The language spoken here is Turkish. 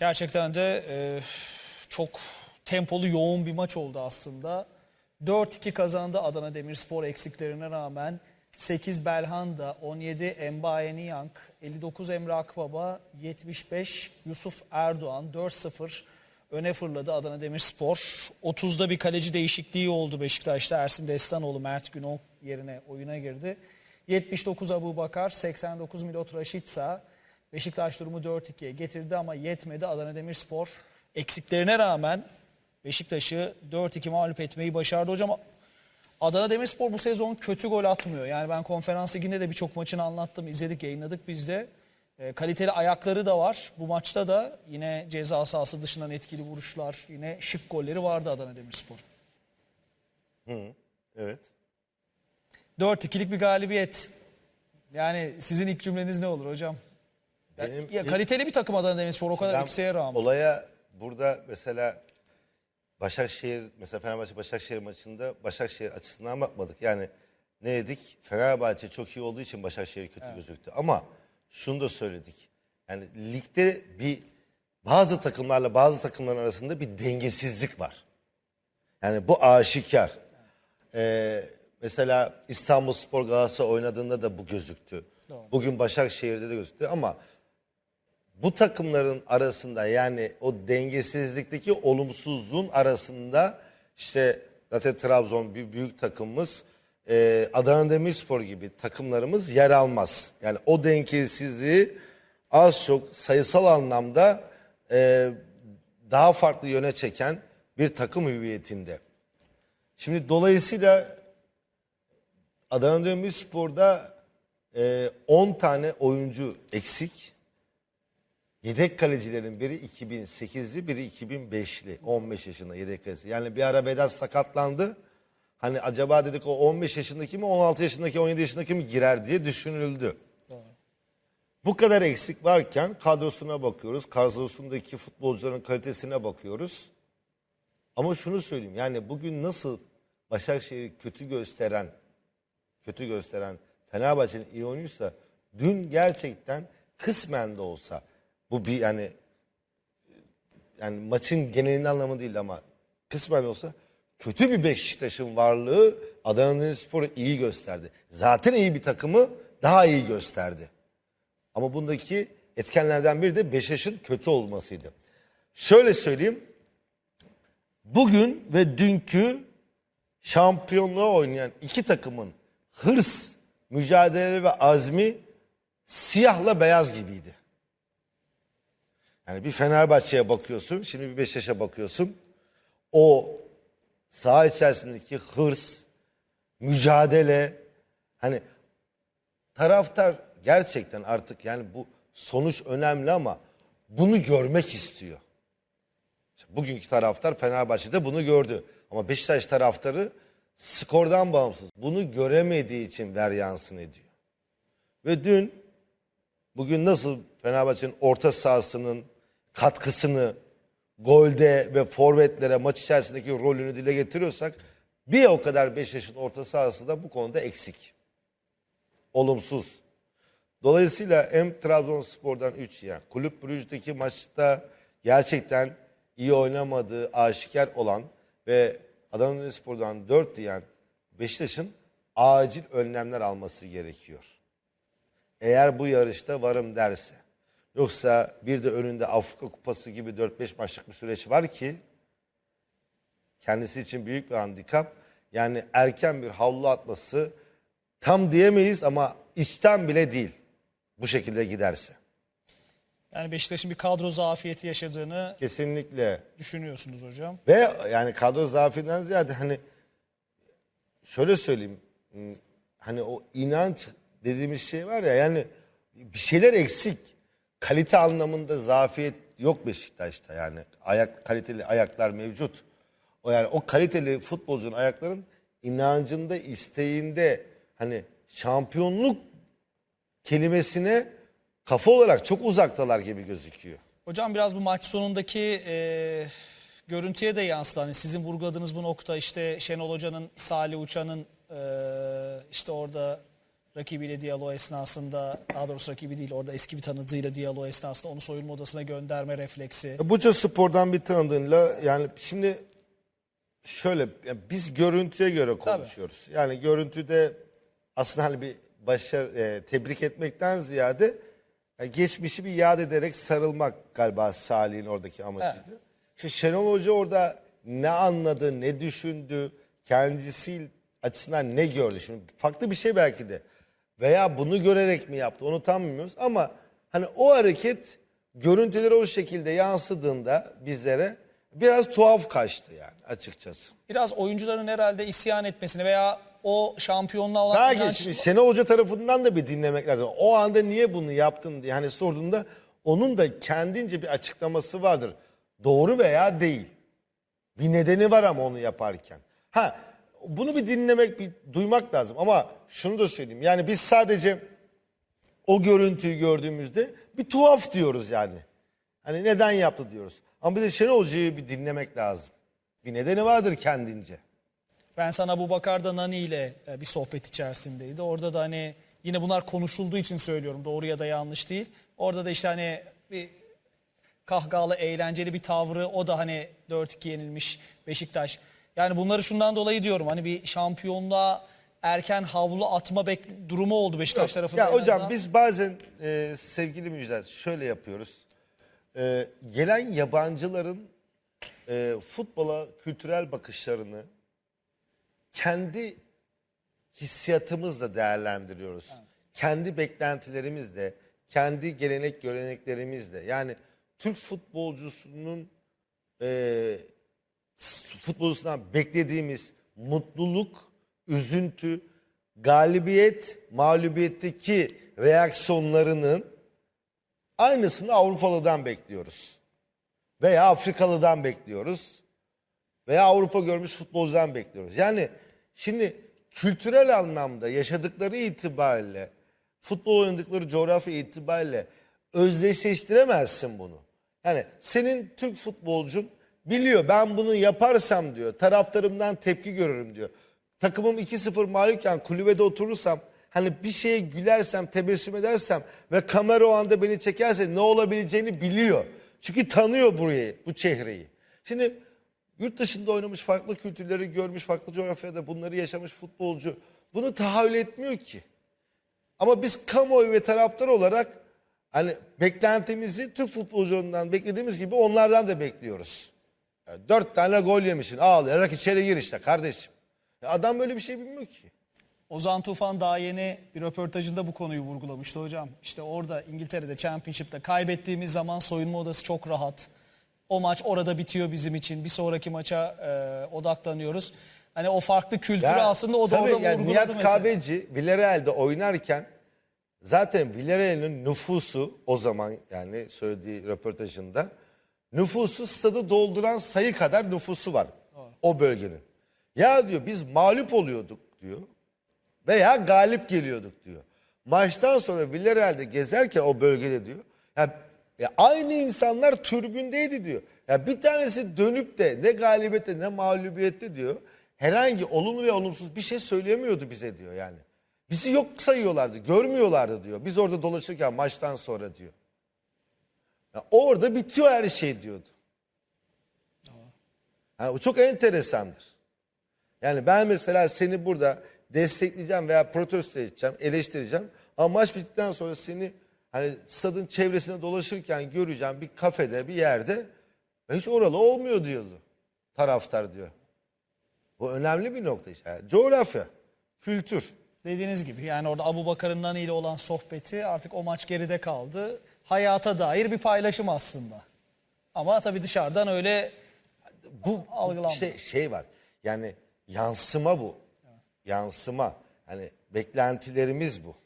Gerçekten de e, çok tempolu yoğun bir maç oldu aslında. 4-2 kazandı Adana Demirspor eksiklerine rağmen. 8 Belhanda, 17 Embaye Niyank, 59 Emre Akbaba, 75 Yusuf Erdoğan 4-0 öne fırladı Adana Demirspor. 30'da bir kaleci değişikliği oldu Beşiktaş'ta. Ersin Destanoğlu Mert Günok yerine oyuna girdi. 79 Abu Bakar, 89 Milot Raşitsa. Beşiktaş durumu 4-2'ye getirdi ama yetmedi. Adana Demirspor eksiklerine rağmen Beşiktaş'ı 4-2 mağlup etmeyi başardı. Hocam Adana Demirspor bu sezon kötü gol atmıyor. Yani ben konferans liginde de birçok maçını anlattım, izledik, yayınladık biz de. E, kaliteli ayakları da var. Bu maçta da yine ceza sahası dışından etkili vuruşlar, yine şık golleri vardı Adana Demirspor. Evet. 4-2'lik bir galibiyet. Yani sizin ilk cümleniz ne olur hocam? Benim ya kaliteli bir takım Adana Demirspor o kadar eksiğe rağmen. Olaya burada mesela Başakşehir mesela Fenerbahçe Başakşehir maçında Başakşehir açısından bakmadık. Yani ne dedik? Fenerbahçe çok iyi olduğu için Başakşehir kötü gözüktü. Ama şunu da söyledik. Yani ligde bir bazı takımlarla bazı takımların arasında bir dengesizlik var. Yani bu aşikar. Ee, mesela İstanbul Spor Galatasaray oynadığında da bu gözüktü. Bugün Başakşehir'de de gözüktü ama bu takımların arasında yani o dengesizlikteki olumsuzluğun arasında işte zaten Trabzon bir büyük takımımız e, Adana Demirspor gibi takımlarımız yer almaz. Yani o dengesizliği az çok sayısal anlamda e, daha farklı yöne çeken bir takım hüviyetinde. Şimdi dolayısıyla Adana Demirspor'da e, 10 tane oyuncu eksik. Yedek kalecilerin biri 2008'li, biri 2005'li. 15 yaşında yedek kaleci. Yani bir ara Vedat sakatlandı. Hani acaba dedik o 15 yaşındaki mi, 16 yaşındaki, 17 yaşındaki mi girer diye düşünüldü. Bu kadar eksik varken kadrosuna bakıyoruz. Kadrosundaki futbolcuların kalitesine bakıyoruz. Ama şunu söyleyeyim yani bugün nasıl Başakşehir'i kötü gösteren kötü gösteren Fenerbahçe'nin iyi oynuyorsa dün gerçekten kısmen de olsa bu bir yani yani maçın genelinin anlamı değil ama kısmen olsa kötü bir Beşiktaş'ın varlığı Adana Demirspor'u iyi gösterdi. Zaten iyi bir takımı daha iyi gösterdi. Ama bundaki etkenlerden biri de Beşiktaş'ın kötü olmasıydı. Şöyle söyleyeyim. Bugün ve dünkü şampiyonluğa oynayan iki takımın hırs, mücadele ve azmi siyahla beyaz gibiydi. Yani bir Fenerbahçe'ye bakıyorsun, şimdi bir Beşiktaş'a bakıyorsun. O saha içerisindeki hırs, mücadele, hani taraftar gerçekten artık yani bu sonuç önemli ama bunu görmek istiyor. Bugünkü taraftar Fenerbahçe'de bunu gördü. Ama Beşiktaş taraftarı skordan bağımsız. Bunu göremediği için veryansın ediyor. Ve dün bugün nasıl Fenerbahçe'nin orta sahasının katkısını golde ve forvetlere maç içerisindeki rolünü dile getiriyorsak bir o kadar Beşiktaş'ın orta sahası da bu konuda eksik. Olumsuz. Dolayısıyla hem Trabzonspor'dan 3 yani Kulüp Brugge'deki maçta gerçekten iyi oynamadığı aşikar olan ve Adana Demirspor'dan 4 diyen Beşiktaş'ın acil önlemler alması gerekiyor. Eğer bu yarışta varım derse. Yoksa bir de önünde Afrika Kupası gibi 4-5 maçlık bir süreç var ki kendisi için büyük bir handikap. Yani erken bir havlu atması tam diyemeyiz ama içten bile değil bu şekilde giderse. Yani Beşiktaş'ın bir kadro zafiyeti yaşadığını Kesinlikle. düşünüyorsunuz hocam. Ve yani kadro zafinden ziyade hani şöyle söyleyeyim. Hani o inanç dediğimiz şey var ya yani bir şeyler eksik. Kalite anlamında zafiyet yok Beşiktaş'ta yani. Ayak kaliteli ayaklar mevcut. O yani o kaliteli futbolcunun ayakların inancında, isteğinde hani şampiyonluk kelimesine kafa olarak çok uzaktalar gibi gözüküyor. Hocam biraz bu maç sonundaki e, görüntüye de yansıdı. Hani sizin vurguladığınız bu nokta işte Şenol Hoca'nın, Salih Uçan'ın e, işte orada rakibiyle diyalog esnasında daha doğrusu rakibi değil orada eski bir tanıdığıyla diyalog esnasında onu soyunma odasına gönderme refleksi. Buca Spor'dan bir tanıdığınla yani şimdi şöyle ya biz görüntüye göre konuşuyoruz. Yani görüntüde aslında hani bir başarı e, tebrik etmekten ziyade yani geçmişi bir yad ederek sarılmak galiba Salih'in oradaki amacıydı. İşte Şenol Hoca orada ne anladı, ne düşündü, kendisi açısından ne gördü? Şimdi farklı bir şey belki de. Veya bunu görerek mi yaptı onu tam bilmiyoruz ama hani o hareket görüntüleri o şekilde yansıdığında bizlere biraz tuhaf kaçtı yani açıkçası. Biraz oyuncuların herhalde isyan etmesini veya o şampiyonluğa olan Belki inanç- Şenol Hoca tarafından da bir dinlemek lazım. O anda niye bunu yaptın diye hani sorduğunda onun da kendince bir açıklaması vardır. Doğru veya değil. Bir nedeni var ama onu yaparken. Ha bunu bir dinlemek, bir duymak lazım. Ama şunu da söyleyeyim. Yani biz sadece o görüntüyü gördüğümüzde bir tuhaf diyoruz yani. Hani neden yaptı diyoruz. Ama bir de Şenol Hoca'yı bir dinlemek lazım. Bir nedeni vardır kendince. Ben sana bu Bakar'da Nani ile e, bir sohbet içerisindeydi. Orada da hani yine bunlar konuşulduğu için söylüyorum doğru ya da yanlış değil. Orada da işte hani bir kahkahalı eğlenceli bir tavrı o da hani 4-2 yenilmiş Beşiktaş. Yani bunları şundan dolayı diyorum hani bir şampiyonluğa erken havlu atma bek- durumu oldu Beşiktaş tarafından. Ya en hocam azından. biz bazen e, sevgili Müjdat şöyle yapıyoruz. E, gelen yabancıların e, futbola kültürel bakışlarını kendi hissiyatımızla değerlendiriyoruz. Kendi beklentilerimizle, kendi gelenek göreneklerimizle. Yani Türk futbolcusunun e, futbolcusundan beklediğimiz mutluluk, üzüntü, galibiyet, mağlubiyetteki reaksiyonlarının aynısını Avrupalı'dan bekliyoruz. Veya Afrikalı'dan bekliyoruz. Veya Avrupa görmüş futbolcudan bekliyoruz. Yani şimdi kültürel anlamda yaşadıkları itibariyle, futbol oynadıkları coğrafya itibariyle özdeşleştiremezsin bunu. Yani senin Türk futbolcun biliyor ben bunu yaparsam diyor taraftarımdan tepki görürüm diyor. Takımım 2-0 mağlupken kulübede oturursam hani bir şeye gülersem tebessüm edersem ve kamera o anda beni çekerse ne olabileceğini biliyor. Çünkü tanıyor burayı bu çehreyi. Şimdi yurt dışında oynamış farklı kültürleri görmüş farklı coğrafyada bunları yaşamış futbolcu bunu tahayyül etmiyor ki. Ama biz kamuoyu ve taraftar olarak hani beklentimizi Türk futbolcularından beklediğimiz gibi onlardan da bekliyoruz. Dört tane gol yemişsin ağlayarak içeri gir işte kardeşim. Ya adam böyle bir şey bilmiyor ki. Ozan Tufan daha yeni bir röportajında bu konuyu vurgulamıştı hocam. İşte orada İngiltere'de Championship'te kaybettiğimiz zaman soyunma odası çok rahat. O maç orada bitiyor bizim için. Bir sonraki maça e, odaklanıyoruz. Hani o farklı kültürü Ya, aslında o da tabii orada yani vurguladı Nihat mesela. Kahveci Villarreal'de oynarken zaten Villarreal'in nüfusu o zaman yani söylediği röportajında nüfusu stadı dolduran sayı kadar nüfusu var o bölgenin. Ya diyor biz mağlup oluyorduk diyor veya galip geliyorduk diyor. Maçtan sonra Villarreal'de gezerken o bölgede diyor. Ya, ya aynı insanlar türbündeydi diyor. Ya bir tanesi dönüp de ne galibiyette ne mağlubiyette diyor. Herhangi olumlu ve olumsuz bir şey söyleyemiyordu bize diyor yani. Bizi yok sayıyorlardı, görmüyorlardı diyor. Biz orada dolaşırken maçtan sonra diyor. Ya orada bitiyor her şey diyordu. Yani bu çok enteresandır. Yani ben mesela seni burada destekleyeceğim veya protesto edeceğim, eleştireceğim. Ama maç bittikten sonra seni hani stadın çevresinde dolaşırken göreceğim bir kafede, bir yerde "E hiç oralı olmuyor diyordu taraftar diyor. Bu önemli bir nokta işte. Yani coğrafya, kültür. Dediğiniz gibi yani orada Abu Bakar'ın Nani ile olan sohbeti artık o maç geride kaldı. Hayata dair bir paylaşım aslında. Ama tabii dışarıdan öyle Bu Algılanmıyor. işte şey var. Yani yansıma bu. Yansıma. Hani beklentilerimiz bu.